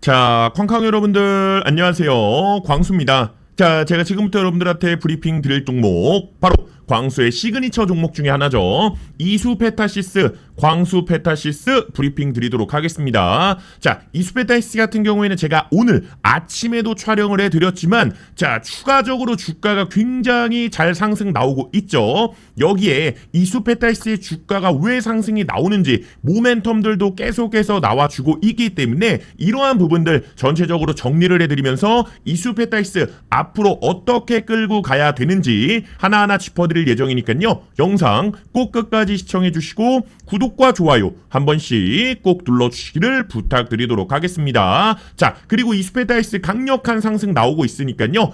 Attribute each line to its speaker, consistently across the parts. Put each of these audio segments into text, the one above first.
Speaker 1: 자, 쾅쾅 여러분들 안녕하세요. 광수입니다. 자, 제가 지금부터 여러분들한테 브리핑 드릴 종목 바로 광수의 시그니처 종목 중에 하나죠. 이수 페타시스, 광수 페타시스 브리핑 드리도록 하겠습니다. 자, 이수 페타시스 같은 경우에는 제가 오늘 아침에도 촬영을 해드렸지만, 자, 추가적으로 주가가 굉장히 잘 상승 나오고 있죠. 여기에 이수 페타시스의 주가가 왜 상승이 나오는지 모멘텀들도 계속해서 나와주고 있기 때문에 이러한 부분들 전체적으로 정리를 해드리면서 이수 페타시스 앞으로 어떻게 끌고 가야 되는지 하나하나 짚어드릴 예정이니까요. 영상 꼭 끝까지 시청해 주시고 구독 과 좋아요 한 번씩 꼭 눌러주시기를 부탁드리도록 하겠습니다. 자, 그리고 이수페타이스 강력한 상승 나오고 있으니까요.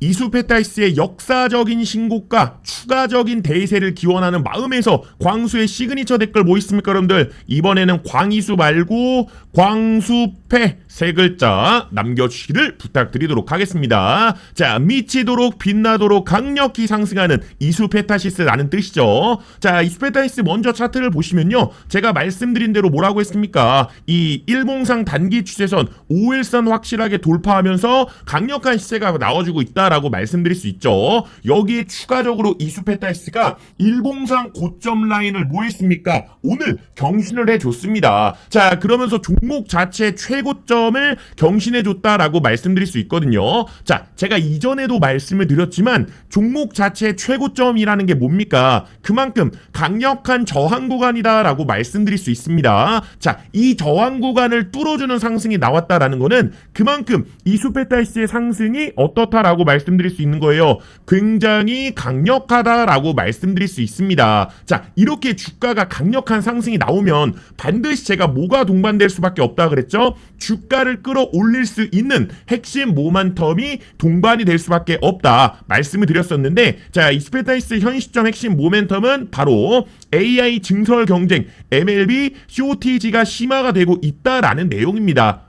Speaker 1: 이수페타이스의 역사적인 신고가 추가적인 대세를 기원하는 마음에서 광수의 시그니처 댓글 뭐 있습니까 여러분들? 이번에는 광이수 말고 광수패 세 글자 남겨주시기를 부탁드리도록 하겠습니다. 자 미치도록 빛나도록 강력히 상승하는 이수페타시스라는 뜻이죠. 자 이수페타시스 먼저 차트를 보시면요. 제가 말씀드린 대로 뭐라고 했습니까? 이 일봉상 단기 추세선 5일선 확실하게 돌파하면서 강력한 시세가 나와주고 있다 라고 말씀드릴 수 있죠. 여기에 추가적으로 이수페타이스가 일봉상 고점 라인을 뭐 했습니까? 오늘 경신을 해줬습니다. 자, 그러면서 종목 자체 최고점을 경신해줬다라고 말씀드릴 수 있거든요. 자, 제가 이전에도 말씀을 드렸지만 종목 자체 최고점이라는 게 뭡니까? 그만큼 강력한 저항 구간이다라고 말씀드릴 수 있습니다. 자, 이 저항 구간을 뚫어주는 상승이 나왔다라는 거는 그만큼 이수페타이스의 상승이 어떻다라고 말 씀드릴 수 있는 거예요. 굉장히 강력하다라고 말씀드릴 수 있습니다. 자, 이렇게 주가가 강력한 상승이 나오면 반드시 제가 뭐가 동반될 수밖에 없다 그랬죠? 주가를 끌어올릴 수 있는 핵심 모멘텀이 동반이 될 수밖에 없다 말씀을 드렸었는데 자, 이스페타이스 현 시점 핵심 모멘텀은 바로 AI 증설 경쟁 MLB COTG가 심화가 되고 있다라는 내용입니다.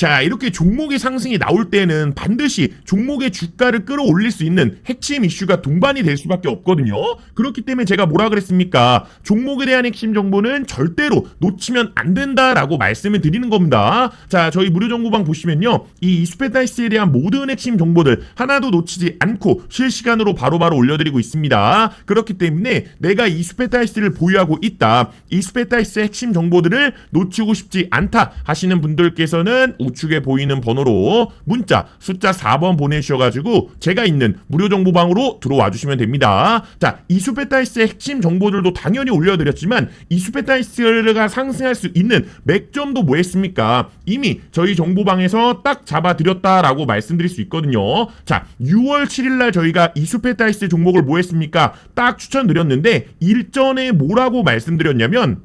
Speaker 1: 자, 이렇게 종목의 상승이 나올 때는 반드시 종목의 주가를 끌어올릴 수 있는 핵심 이슈가 동반이 될 수밖에 없거든요. 그렇기 때문에 제가 뭐라 그랬습니까? 종목에 대한 핵심 정보는 절대로 놓치면 안 된다라고 말씀을 드리는 겁니다. 자, 저희 무료 정보방 보시면요. 이 이스페타이스에 대한 모든 핵심 정보들 하나도 놓치지 않고 실시간으로 바로바로 올려드리고 있습니다. 그렇기 때문에 내가 이스페타이스를 보유하고 있다. 이스페타이스의 핵심 정보들을 놓치고 싶지 않다 하시는 분들께서는 우측에 보이는 번호로 문자 숫자 4번 보내주셔가지고 제가 있는 무료 정보방으로 들어와 주시면 됩니다. 자, 이수페타이스의 핵심 정보들도 당연히 올려드렸지만 이수페타이스가 상승할 수 있는 맥점도 뭐 했습니까? 이미 저희 정보방에서 딱 잡아드렸다라고 말씀드릴 수 있거든요. 자, 6월 7일날 저희가 이수페타이스 종목을 뭐 했습니까? 딱 추천드렸는데 일전에 뭐라고 말씀드렸냐면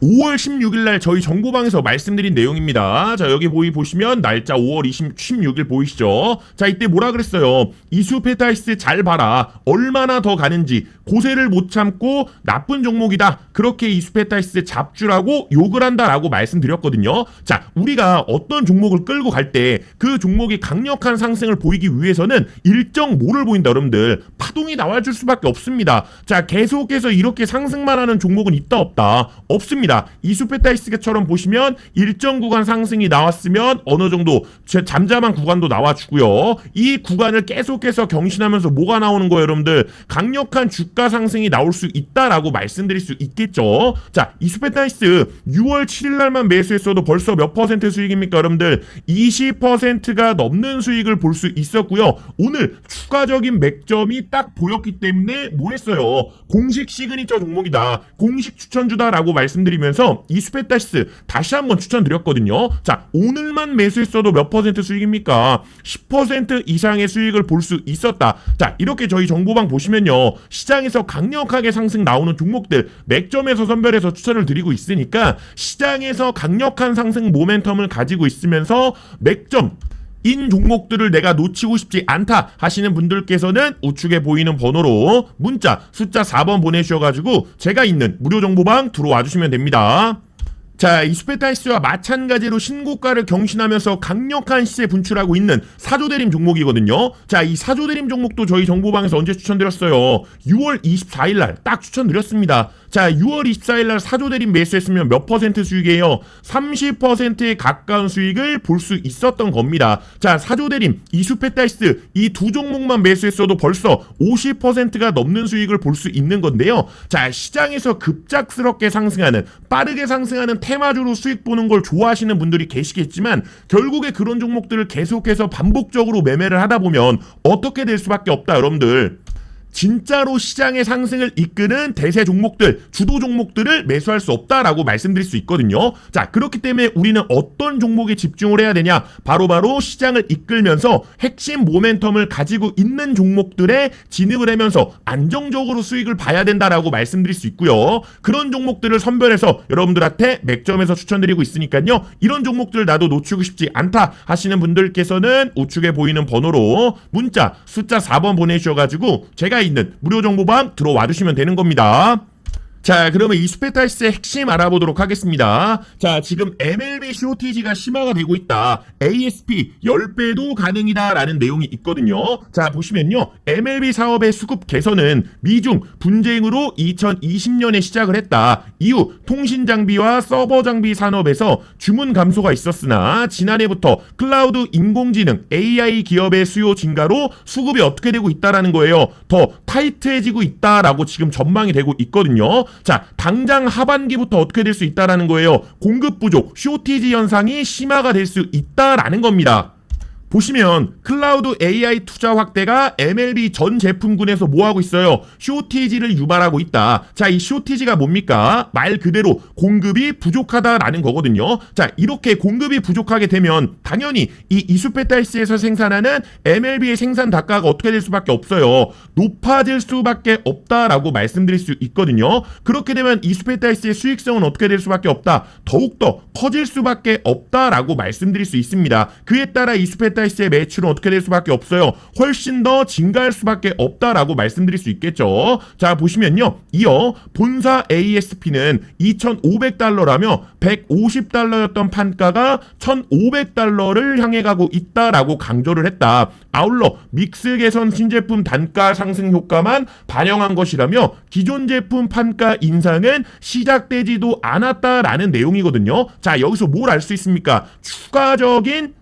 Speaker 1: 5월 16일 날 저희 정보방에서 말씀드린 내용입니다. 자, 여기 보이 보시면 날짜 5월 20, 16일 보이시죠? 자, 이때 뭐라 그랬어요? 이수페타이스 잘 봐라. 얼마나 더 가는지 고세를 못 참고 나쁜 종목이다. 그렇게 이수페타이스 잡주라고 욕을 한다라고 말씀드렸거든요. 자, 우리가 어떤 종목을 끌고 갈 때 그 종목이 강력한 상승을 보이기 위해서는 일정 뭐를 보인다, 여러분들. 파동이 나와 줄 수밖에 없습니다. 자, 계속해서 이렇게 상승만 하는 종목은 있다 없다. 없습니다. 이수페타이스처럼 보시면 일정 구간 상승이 나왔으면 어느 정도 제- 잠잠한 구간도 나와주고요. 이 구간을 계속해서 경신하면서 뭐가 나오는 거예요, 여러분들? 강력한 주가 상승이 나올 수 있다라고 말씀드릴 수 있겠죠. 자, 이수페타이스 6월 7일 날만 매수했어도 벌써 몇 퍼센트 수익입니까, 여러분들? 20%가 넘는 수익을 볼 수 있었고요. 오늘 추가적인 맥점이 딱 보였기 때문에 뭐 했어요? 공식 시그니처 종목이다. 공식 추천주다라고 말씀드리면 서 이수페타이스 다시 한번 추천드렸거든요. 자, 오늘만 매수했어도 몇 퍼센트 수익입니까? 10% 이상의 수익을 볼 수 있었다. 자, 이렇게 저희 정보방 보시면요. 시장에서 강력하게 상승 나오는 종목들 맥점에서 선별해서 추천을 드리고 있으니까 시장에서 강력한 상승 모멘텀을 가지고 있으면서 맥점 인 종목들을 내가 놓치고 싶지 않다 하시는 분들께서는 우측에 보이는 번호로 문자 숫자 4번 보내주셔가지고 제가 있는 무료 정보방 들어와 주시면 됩니다. 자, 이 스페타이스와 마찬가지로 신고가를 경신하면서 강력한 시세 분출하고 있는 사조대림 종목이거든요. 자, 이 사조대림 종목도 저희 정보방에서 언제 추천드렸어요? 6월 24일 날 딱 추천드렸습니다. 자, 6월 24일 날 사조 대림 매수했으면 몇 퍼센트 수익이에요? 30%에 가까운 수익을 볼 수 있었던 겁니다. 자, 사조 대림, 이수페타이스 이 두 종목만 매수했어도 벌써 50%가 넘는 수익을 볼 수 있는 건데요. 자, 시장에서 급작스럽게 상승하는 빠르게 상승하는 테마주로 수익 보는 걸 좋아하시는 분들이 계시겠지만 결국에 그런 종목들을 계속해서 반복적으로 매매를 하다 보면 어떻게 될 수밖에 없다, 여러분들. 진짜로 시장의 상승을 이끄는 대세 종목들, 주도 종목들을 매수할 수 없다라고 말씀드릴 수 있거든요. 자, 그렇기 때문에 우리는 어떤 종목에 집중을 해야 되냐? 바로 바로 시장을 이끌면서 핵심 모멘텀을 가지고 있는 종목들에 진입을 하면서 안정적으로 수익을 봐야 된다라고 말씀드릴 수 있고요. 그런 종목들을 선별해서 여러분들한테 맥점에서 추천드리고 있으니까요. 이런 종목들 나도 놓치고 싶지 않다 하시는 분들께서는 우측에 보이는 번호로 문자 숫자 4번 보내주셔가지고 제가 있는 무료 정보방 들어와 주시면 되는 겁니다. 자, 그러면 이 스페타이스의 핵심 알아보도록 하겠습니다. 자, 지금 MLB 쇼티지가 심화가 되고 있다. ASP 10배도 가능이다라는 내용이 있거든요. 자, 보시면요. MLB 사업의 수급 개선은 미중 분쟁으로 2020년에 시작을 했다. 이후 통신 장비와 서버 장비 산업에서 주문 감소가 있었으나 지난해부터 클라우드 인공지능 AI 기업의 수요 증가로 수급이 어떻게 되고 있다라는 거예요. 더 타이트해지고 있다라고 지금 전망이 되고 있거든요. 자, 당장 하반기부터 어떻게 될 수 있다라는 거예요. 공급 부족, 쇼티지 현상이 심화가 될 수 있다라는 겁니다. 보시면 클라우드 AI 투자 확대가 MLB 전 제품군에서 뭐 하고 있어요? 쇼티지를 유발하고 있다. 자, 이 쇼티지가 뭡니까? 말 그대로 공급이 부족하다라는 거거든요. 자, 이렇게 공급이 부족하게 되면 당연히 이 이수페타이스에서 생산하는 MLB의 생산 단가가 어떻게 될 수밖에 없어요. 높아질 수밖에 없다라고 말씀드릴 수 있거든요. 그렇게 되면 이수페타이스의 수익성은 어떻게 될 수밖에 없다. 더욱더 커질 수밖에 없다라고 말씀드릴 수 있습니다. 그에 따라 이수페 타이스의 매출은 어떻게 될 수밖에 없어요. 훨씬 더 증가할 수밖에 없다라고 말씀드릴 수 있겠죠. 자, 보시면요. 이어 본사 ASP는 2,500달러라며 150달러였던 판가가 1,500달러를 향해 가고 있다라고 강조를 했다. 아울러 믹스 개선 신제품 단가 상승 효과만 반영한 것이라며 기존 제품 판가 인상은 시작되지도 않았다라는 내용이거든요. 자, 여기서 뭘 알 수 있습니까? 추가적인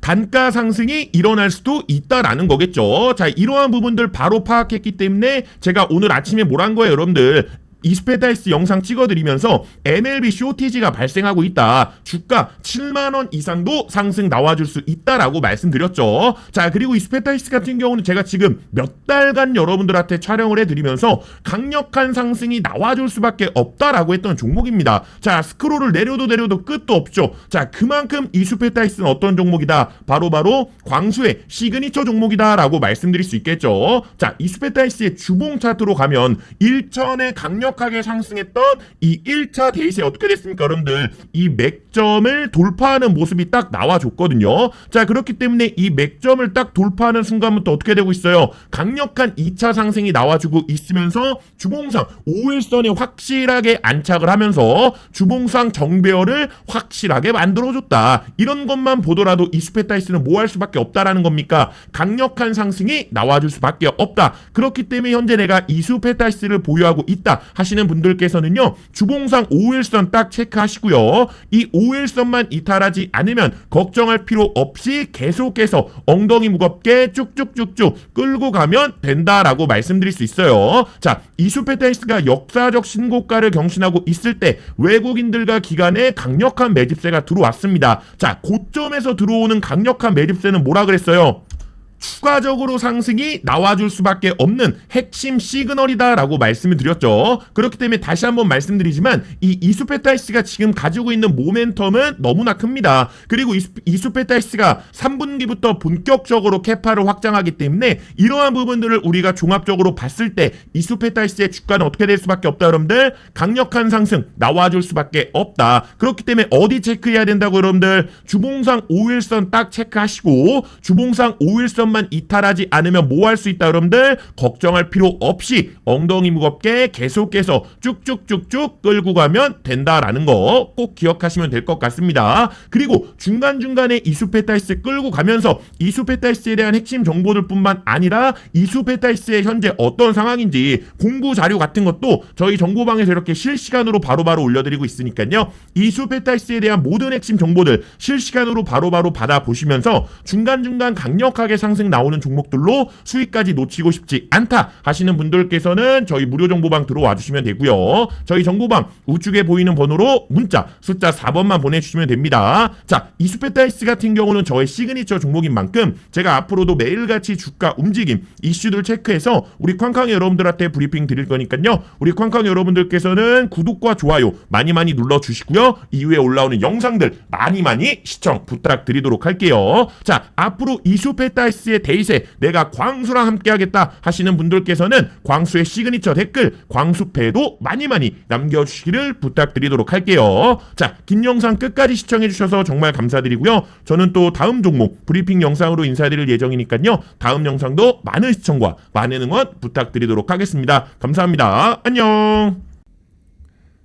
Speaker 1: 단가 상승이 일어날 수도 있다라는 거겠죠. 자, 이러한 부분들 바로 파악했기 때문에 제가 오늘 아침에 뭘 한 거예요, 여러분들. 이스페다이스 영상 찍어드리면서 MLB 쇼티지가 발생하고 있다. 주가 7만원 이상도 상승 나와줄 수 있다라고 말씀드렸죠. 자, 그리고 이스페다이스 같은 경우는 제가 지금 몇 달간 여러분들한테 촬영을 해드리면서 강력한 상승이 나와줄 수밖에 없다라고 했던 종목입니다. 자, 스크롤을 내려도 내려도 끝도 없죠. 자, 그만큼 이스페다이스는 어떤 종목이다? 바로바로 광수의 시그니처 종목이다라고 말씀드릴 수 있겠죠. 자, 이스페다이스의 주봉 차트로 가면 1천의 강력 강력하게 상승했던 이 1차 데이세 어떻게 됐습니까, 여러분들? 이 맥점을 돌파하는 모습이 딱 나와줬거든요. 자, 그렇기 때문에 이 맥점을 딱 돌파하는 순간부터 어떻게 되고 있어요? 강력한 2차 상승이 나와주고 있으면서 주봉상 5일선에 확실하게 안착을 하면서 주봉상 정배열을 확실하게 만들어줬다. 이런 것만 보더라도 이 스페타이스는 뭐 할 수밖에 없다라는 겁니까? 강력한 상승이 나와줄 수밖에 없다. 그렇기 때문에 현재 내가 이수페타이스를 보유하고 있다. 하시는 분들께서는요. 주봉상 5일선 딱 체크하시고요. 이 5일선만 이탈하지 않으면 걱정할 필요 없이 계속해서 엉덩이 무겁게 쭉쭉쭉쭉 끌고 가면 된다라고 말씀드릴 수 있어요. 자, 이수페타이스가 역사적 신고가를 경신하고 있을 때 외국인들과 기관의 강력한 매집세가 들어왔습니다. 자, 고점에서 들어오는 강력한 매집세는 뭐라 그랬어요? 추가적으로 상승이 나와줄 수밖에 없는 핵심 시그널이다라고 말씀을 드렸죠. 그렇기 때문에 다시 한번 말씀드리지만 이 이수페타이스가 지금 가지고 있는 모멘텀은 너무나 큽니다. 그리고 이수, 페타이스가 3분기부터 본격적으로 캐파를 확장하기 때문에 이러한 부분들을 우리가 종합적으로 봤을 때 이수페타이스의 주가는 어떻게 될 수밖에 없다 여러분들 강력한 상승 나와줄 수밖에 없다. 그렇기 때문에 어디 체크해야 된다고 여러분들 주봉상 5일선 딱 체크하시고 주봉상 5일선 번만 이탈하지 않으면 뭐 할 수 있다 여러분들 걱정할 필요 없이 엉덩이 무겁게 계속해서 쭉쭉쭉쭉 끌고 가면 된다라는 거 꼭 기억하시면 될 것 같습니다. 그리고 중간중간에 이수페타이스 끌고 가면서 이수페타이스에 대한 핵심 정보들 뿐만 아니라 이수페타이스의 현재 어떤 상황인지 공부 자료 같은 것도 저희 정보방에서 이렇게 실시간으로 바로바로 올려드리고 있으니까요. 이수페타이스에 대한 모든 핵심 정보들 실시간으로 바로바로 받아보시면서 중간중간 강력하게 상승 나오는 종목들로 수익까지 놓치고 싶지 않다 하시는 분들께서는 저희 무료 정보방 들어와 주시면 되고요. 저희 정보방 우측에 보이는 번호로 문자 숫자 4번만 보내주시면 됩니다. 자, 이수페타이스 같은 경우는 저의 시그니처 종목인 만큼 제가 앞으로도 매일같이 주가 움직임 이슈들 체크해서 우리 쾅쾅 여러분들한테 브리핑 드릴 거니까요. 우리 쾅쾅 여러분들께서는 구독과 좋아요 많이 많이 눌러주시고요. 이후에 올라오는 영상들 많이 많이 시청 부탁드리도록 할게요. 자, 앞으로 이수페타이스 의 데이세 내가 광수랑 함께하겠다 하시는 분들께서는 광수의 시그니처 댓글 광수패도 많이 많이 남겨주시기를 부탁드리도록 할게요. 자, 긴 영상 끝까지 시청해주셔서 정말 감사드리고요. 저는 또 다음 종목 브리핑 영상으로 인사드릴 예정이니까요. 다음 영상도 많은 시청과 많은 응원 부탁드리도록 하겠습니다. 감사합니다. 안녕.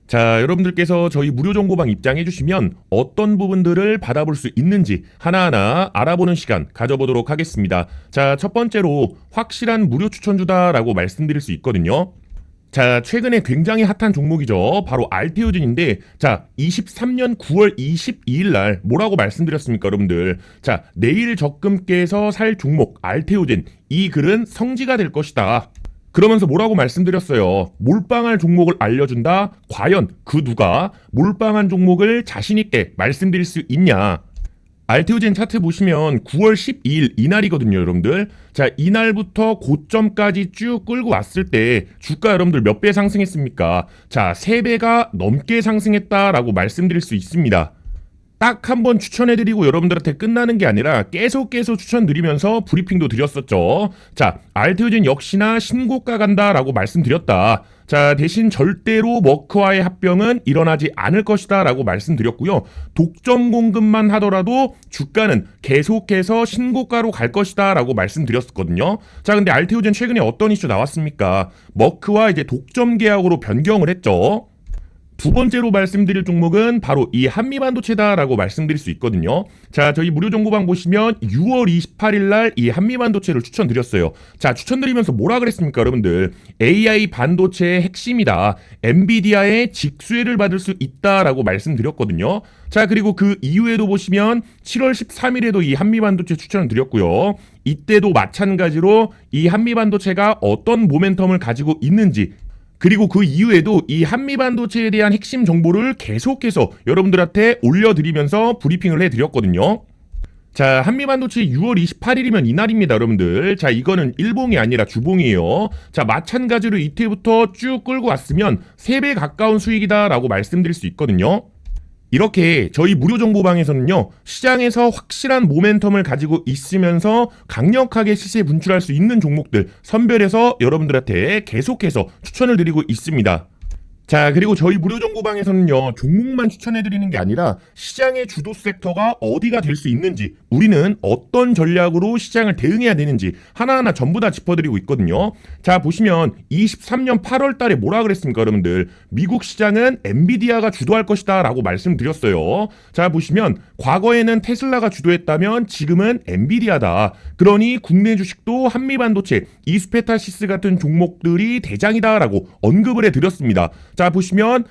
Speaker 1: 자, 여러분들께서 저희 무료 정보방 입장해 주시면 어떤 부분들을 받아볼 수 있는지 하나하나 알아보는 시간 가져보도록 하겠습니다. 자, 첫 번째로 확실한 무료 추천주다라고 말씀드릴 수 있거든요. 자, 최근에 굉장히 핫한 종목이죠. 바로 알테오진인데, 자, 23년 9월 22일 날 뭐라고 말씀드렸습니까, 여러분들? 자, 내일 적금께서 살 종목 알테오진 이 글은 성지가 될 것이다. 그러면서 뭐라고 말씀드렸어요. 몰빵할 종목을 알려준다. 과연 그 누가 몰빵한 종목을 자신있게 말씀드릴 수 있냐. 알테오젠 차트 보시면 9월 12일 이날이거든요, 여러분들. 자, 이날부터 고점까지 쭉 끌고 왔을 때 주가 여러분들 몇 배 상승했습니까? 자, 3배가 넘게 상승했다라고 말씀드릴 수 있습니다. 딱 한 번 추천해드리고 여러분들한테 끝나는 게 아니라 계속 계속 추천드리면서 브리핑도 드렸었죠. 자, 알테오젠 역시나 신고가 간다라고 말씀드렸다. 자, 대신 절대로 머크와의 합병은 일어나지 않을 것이다 라고 말씀드렸고요. 독점 공급만 하더라도 주가는 계속해서 신고가로 갈 것이다 라고 말씀드렸었거든요. 자, 근데 알테오젠 최근에 어떤 이슈 나왔습니까? 머크와 이제 독점 계약으로 변경을 했죠. 두 번째로 말씀드릴 종목은 바로 이 한미 반도체다라고 말씀드릴 수 있거든요. 자, 저희 무료 정보방 보시면 6월 28일 날 이 한미 반도체를 추천드렸어요. 자, 추천드리면서 뭐라 그랬습니까, 여러분들? AI 반도체의 핵심이다. 엔비디아의 직수혜를 받을 수 있다라고 말씀드렸거든요. 자, 그리고 그 이후에도 보시면 7월 13일에도 이 한미 반도체 추천을 드렸고요. 이때도 마찬가지로 이 한미 반도체가 어떤 모멘텀을 가지고 있는지 그리고 그 이후에도 이 한미 반도체에 대한 핵심 정보를 계속해서 여러분들한테 올려드리면서 브리핑을 해드렸거든요. 자, 한미 반도체 6월 28일이면 이날입니다, 여러분들. 자, 이거는 일봉이 아니라 주봉이에요. 자, 마찬가지로 이때부터 쭉 끌고 왔으면 3배 가까운 수익이다라고 말씀드릴 수 있거든요. 이렇게 저희 무료 정보방에서는요, 시장에서 확실한 모멘텀을 가지고 있으면서 강력하게 시세 분출할 수 있는 종목들 선별해서 여러분들한테 계속해서 추천을 드리고 있습니다. 자, 그리고 저희 무료 정보방에서는요, 종목만 추천해드리는 게 아니라 시장의 주도 섹터가 어디가 될 수 있는지, 우리는 어떤 전략으로 시장을 대응해야 되는지 하나하나 전부 다 짚어드리고 있거든요. 자, 보시면 23년 8월 달에 뭐라 그랬습니까, 여러분들? 미국 시장은 엔비디아가 주도할 것이다 라고 말씀드렸어요. 자, 보시면 과거에는 테슬라가 주도했다면 지금은 엔비디아다. 그러니 국내 주식도 한미반도체, 이스페타시스 같은 종목들이 대장이다 라고 언급을 해드렸습니다. 자 보시면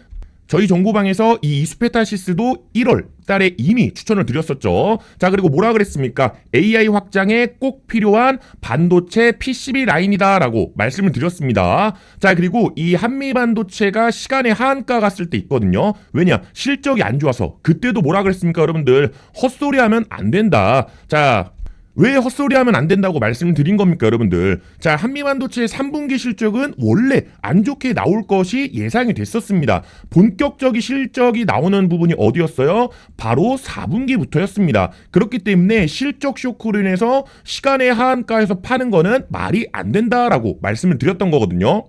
Speaker 1: 저희 정보방에서 이 이스페타시스도 1월 달에 이미 추천을 드렸었죠. 자, 그리고 뭐라 그랬습니까? AI 확장에 꼭 필요한 반도체 PCB 라인이다라고 말씀을 드렸습니다. 자, 그리고 이 한미 반도체가 시간의 하한가 갔을 때 있거든요. 왜냐? 실적이 안 좋아서. 그때도 뭐라 그랬습니까, 여러분들? 헛소리 하면 안 된다. 자, 왜 헛소리 하면 안 된다고 말씀을 드린 겁니까, 여러분들? 자, 한미반도체의 3분기 실적은 원래 안 좋게 나올 것이 예상이 됐었습니다. 본격적인 실적이 나오는 부분이 어디였어요? 바로 4분기부터였습니다. 그렇기 때문에 실적 쇼크로 인해서 시간의 하한가에서 파는 거는 말이 안 된다라고 말씀을 드렸던 거거든요.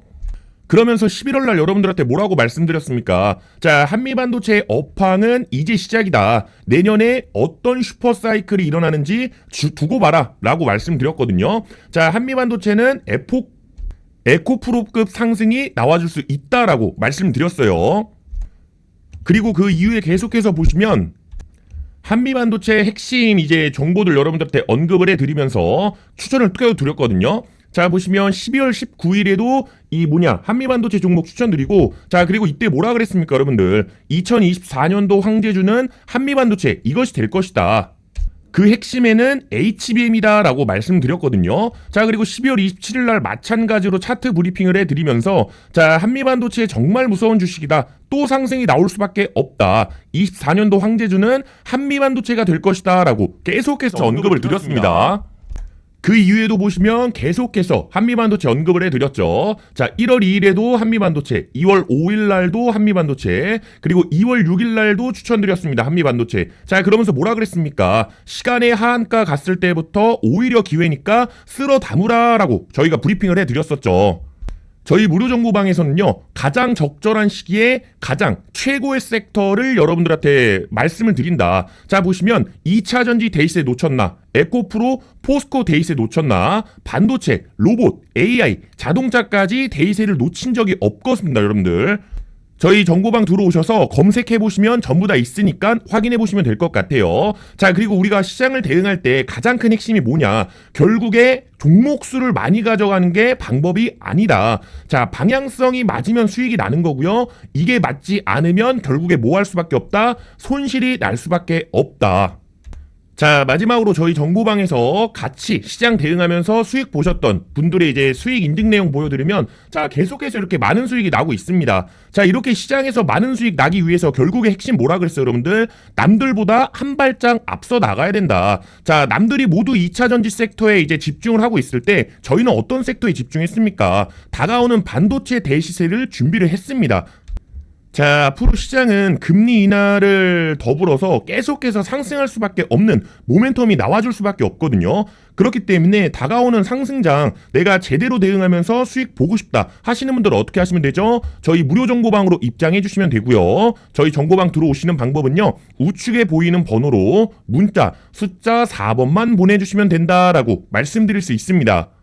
Speaker 1: 그러면서 11월 날 여러분들한테 뭐라고 말씀드렸습니까? 자, 한미 반도체의 업황은 이제 시작이다. 내년에 어떤 슈퍼 사이클이 일어나는지 주- 두고 봐라. 라고 말씀드렸거든요. 자, 한미 반도체는 에포, 에코프로급 상승이 나와줄 수 있다라고 말씀드렸어요. 그리고 그 이후에 계속해서 보시면 한미 반도체 핵심 이제 정보들 여러분들한테 언급을 해드리면서 추천을 드렸거든요. 자 보시면 12월 19일에도 이 뭐냐 한미반도체 종목 추천드리고 자 그리고 이때 뭐라 그랬습니까 여러분들 2024년도 황제주는 한미반도체 이것이 될 것이다. 그 핵심에는 HBM이다 라고 말씀드렸거든요. 자, 그리고 12월 27일 날 마찬가지로 차트 브리핑을 해드리면서 자, 한미반도체 정말 무서운 주식이다. 또 상승이 나올 수밖에 없다. 24년도 황제주는 한미반도체가 될 것이다 라고 계속해서 언급을 드렸습니다. 그 이후에도 보시면 계속해서 한미반도체 언급을 해드렸죠. 자, 1월 2일에도 한미반도체, 2월 5일 날도 한미반도체, 그리고 2월 6일 날도 추천드렸습니다. 한미반도체. 자, 그러면서 뭐라 그랬습니까? 시간의 하한가 갔을 때부터 오히려 기회니까 쓸어 담으라라고 저희가 브리핑을 해드렸었죠. 저희 무료 정보방에서는요 가장 적절한 시기에 가장 최고의 섹터를 여러분들한테 말씀을 드린다. 자 보시면 2차 전지 데이스에 놓쳤나, 에코프로, 포스코 데이스에 놓쳤나, 반도체, 로봇, AI, 자동차까지 데이스를 놓친 적이 없거든요, 여러분들. 저희 정보방 들어오셔서 검색해 보시면 전부 다 있으니까 확인해 보시면 될 것 같아요. 자, 그리고 우리가 시장을 대응할 때 가장 큰 핵심이 뭐냐? 결국에 종목 수를 많이 가져가는 게 방법이 아니다. 자, 방향성이 맞으면 수익이 나는 거고요. 이게 맞지 않으면 결국에 뭐 할 수밖에 없다? 손실이 날 수밖에 없다. 자, 마지막으로 저희 정보방에서 같이 시장 대응하면서 수익 보셨던 분들의 이제 수익 인증 내용 보여드리면 자, 계속해서 이렇게 많은 수익이 나고 있습니다. 자, 이렇게 시장에서 많은 수익 나기 위해서 결국에 핵심 뭐라 그랬어요, 여러분들? 남들보다 한 발짝 앞서 나가야 된다. 자, 남들이 모두 2차 전지 섹터에 이제 집중을 하고 있을 때 저희는 어떤 섹터에 집중했습니까? 다가오는 반도체 대시세를 준비를 했습니다. 자, 앞으로 시장은 금리 인하를 더불어서 계속해서 상승할 수밖에 없는 모멘텀이 나와줄 수밖에 없거든요. 그렇기 때문에 다가오는 상승장 내가 제대로 대응하면서 수익 보고 싶다 하시는 분들은 어떻게 하시면 되죠? 저희 무료 정보방으로 입장해 주시면 되고요. 저희 정보방 들어오시는 방법은요. 우측에 보이는 번호로 문자 숫자 4번만 보내주시면 된다라고 말씀드릴 수 있습니다.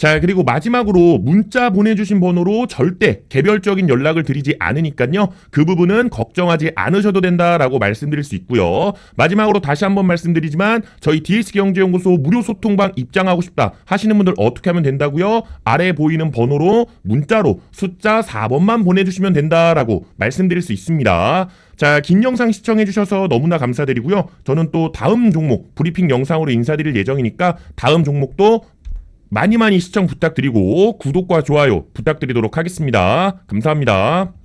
Speaker 1: 자, 그리고 마지막으로 문자 보내주신 번호로 절대 개별적인 연락을 드리지 않으니까요. 그 부분은 걱정하지 않으셔도 된다라고 말씀드릴 수 있고요. 마지막으로 다시 한번 말씀드리지만 저희 DS경제연구소 무료 소통방 입장하고 싶다 하시는 분들 어떻게 하면 된다고요? 아래 보이는 번호로 문자로 숫자 4번만 보내주시면 된다라고 말씀드릴 수 있습니다. 자, 긴 영상 시청해주셔서 너무나 감사드리고요. 저는 또 다음 종목 브리핑 영상으로 인사드릴 예정이니까 다음 종목도 많이 많이 시청 부탁드리고 구독과 좋아요 부탁드리도록 하겠습니다. 감사합니다.